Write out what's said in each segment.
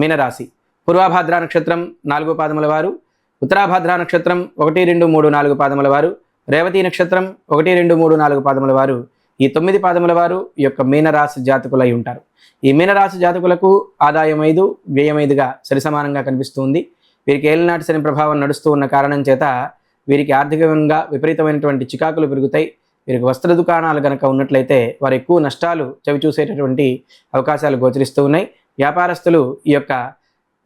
మీనరాశి. పూర్వాభాద్ర నక్షత్రం నాలుగు పాదముల వారు ఉత్తరాభాద్ర నక్షత్రం ఒకటి రెండు మూడు నాలుగు పాదముల వారు రేవతి నక్షత్రం ఒకటి రెండు మూడు నాలుగు పాదముల వారు ఈ తొమ్మిది పాదముల వారు ఈ యొక్క మీనరాశి జాతకులై ఉంటారు. ఈ మీనరాశి జాతకులకు ఆదాయం ఐదు వ్యయం ఐదుగా సరిసమానంగా కనిపిస్తుంది. వీరికి ఏలినాటి శని ప్రభావం నడుస్తూ ఉన్న కారణం చేత వీరికి ఆర్థికంగా విపరీతమైనటువంటి చికాకులు పెరుగుతాయి. వీరికి వస్త్ర దుకాణాలు కనుక ఉన్నట్లయితే వారు ఎక్కువ నష్టాలు చవి చూసేటటువంటి అవకాశాలు గోచరిస్తూ ఉన్నాయి. వ్యాపారస్తులు ఈ యొక్క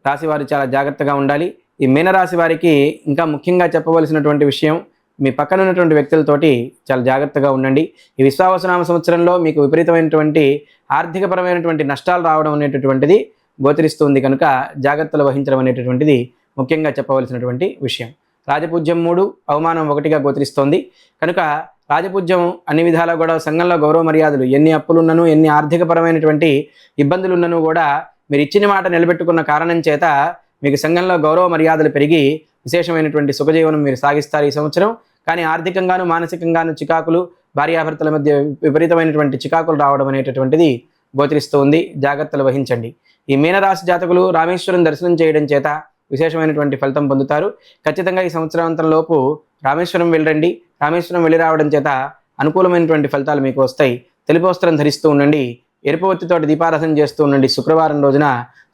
రాశి వారు చాలా జాగ్రత్తగా ఉండాలి. ఈ మీనరాశి వారికి ఇంకా ముఖ్యంగా చెప్పవలసినటువంటి విషయం మీ పక్కన ఉన్నటువంటి వ్యక్తులతోటి చాలా జాగ్రత్తగా ఉండండి. ఈ విశ్వావసనామ సంవత్సరంలో మీకు విపరీతమైనటువంటి ఆర్థికపరమైనటువంటి నష్టాలు రావడం అనేటటువంటిది గోచరిస్తుంది కనుక జాగ్రత్తలు వహించడం అనేటటువంటిది ముఖ్యంగా చెప్పవలసినటువంటి విషయం. రాజపూజ్యం మూడు అవమానం ఒకటిగా గోచరిస్తోంది. కనుక రాజపూజ్యం అన్ని విధాలా కూడా సంఘంలో గౌరవ మర్యాదలు ఎన్ని అప్పులున్నను ఎన్ని ఆర్థికపరమైనటువంటి ఇబ్బందులున్నను కూడా మీరు ఇచ్చిన మాట నిలబెట్టుకున్న కారణం చేత మీకు సంఘంలో గౌరవ మర్యాదలు పెరిగి విశేషమైనటువంటి సుఖజీవనం మీరు సాగిస్తారు ఈ సంవత్సరం. కానీ ఆర్థికంగాను మానసికంగాను చికాకులు భార్యాభర్తల మధ్య విపరీతమైనటువంటి చికాకులు రావడం అనేటటువంటిది గోచరిస్తూ ఉంది జాగ్రత్తలు వహించండి. ఈ మీనరాశి జాతకులు రామేశ్వరం దర్శనం చేయడం చేత విశేషమైనటువంటి ఫలితం పొందుతారు. ఖచ్చితంగా ఈ సంవత్సరాంతంలోపు రామేశ్వరం వెళ్ళండి. రామేశ్వరం వెళ్ళి రావడం చేత అనుకూలమైనటువంటి ఫలితాలు మీకు వస్తాయి. తెలుపు వస్త్రం ధరిస్తూ ఉండండి. ఎరుపు ఒత్తితోటి దీపారాధన చేస్తూ ఉండండి. శుక్రవారం రోజున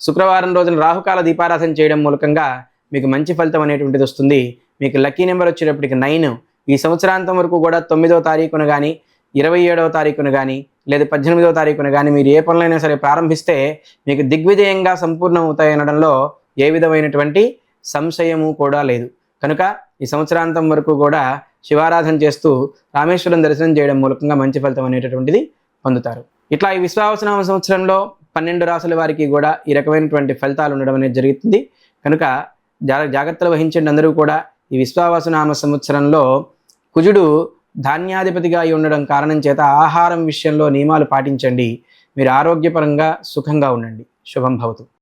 శుక్రవారం రోజున రాహుకాల దీపారాధన చేయడం మూలకంగా మీకు మంచి ఫలితం అనేటువంటిది వస్తుంది. మీకు లక్కీ నెంబర్ వచ్చేటప్పటికి నైన్. ఈ సంవత్సరాంతం వరకు కూడా తొమ్మిదవ తారీఖున కానీ ఇరవై ఏడవ తారీఖున కానీ లేదా పద్దెనిమిదవ తారీఖున కానీ మీరు ఏ పనులైనా సరే ప్రారంభిస్తే మీకు దిగ్విజయంగా సంపూర్ణం అనడంలో ఏ విధమైనటువంటి సంశయము కూడా లేదు. కనుక ఈ సంవత్సరాంతం వరకు కూడా శివారాధన చేస్తూ రామేశ్వరం దర్శనం చేయడం మూలకంగా మంచి ఫలితం అనేటటువంటిది పొందుతారు. ఇట్లా ఈ విశ్వావసనామ సంవత్సరంలో పన్నెండు రాసుల వారికి కూడా ఈ రకమైనటువంటి ఫలితాలు ఉండడం అనేది జరుగుతుంది. కనుక జా జాగ్రత్తలు వహించండి అందరూ కూడా. ఈ విశ్వావసనామ సంవత్సరంలో కుజుడు ధాన్యాధిపతిగా అయి ఉండడం కారణం చేత ఆహారం విషయంలో నియమాలు పాటించండి. మీరు ఆరోగ్యపరంగా సుఖంగా ఉండండి. శుభం భవతు.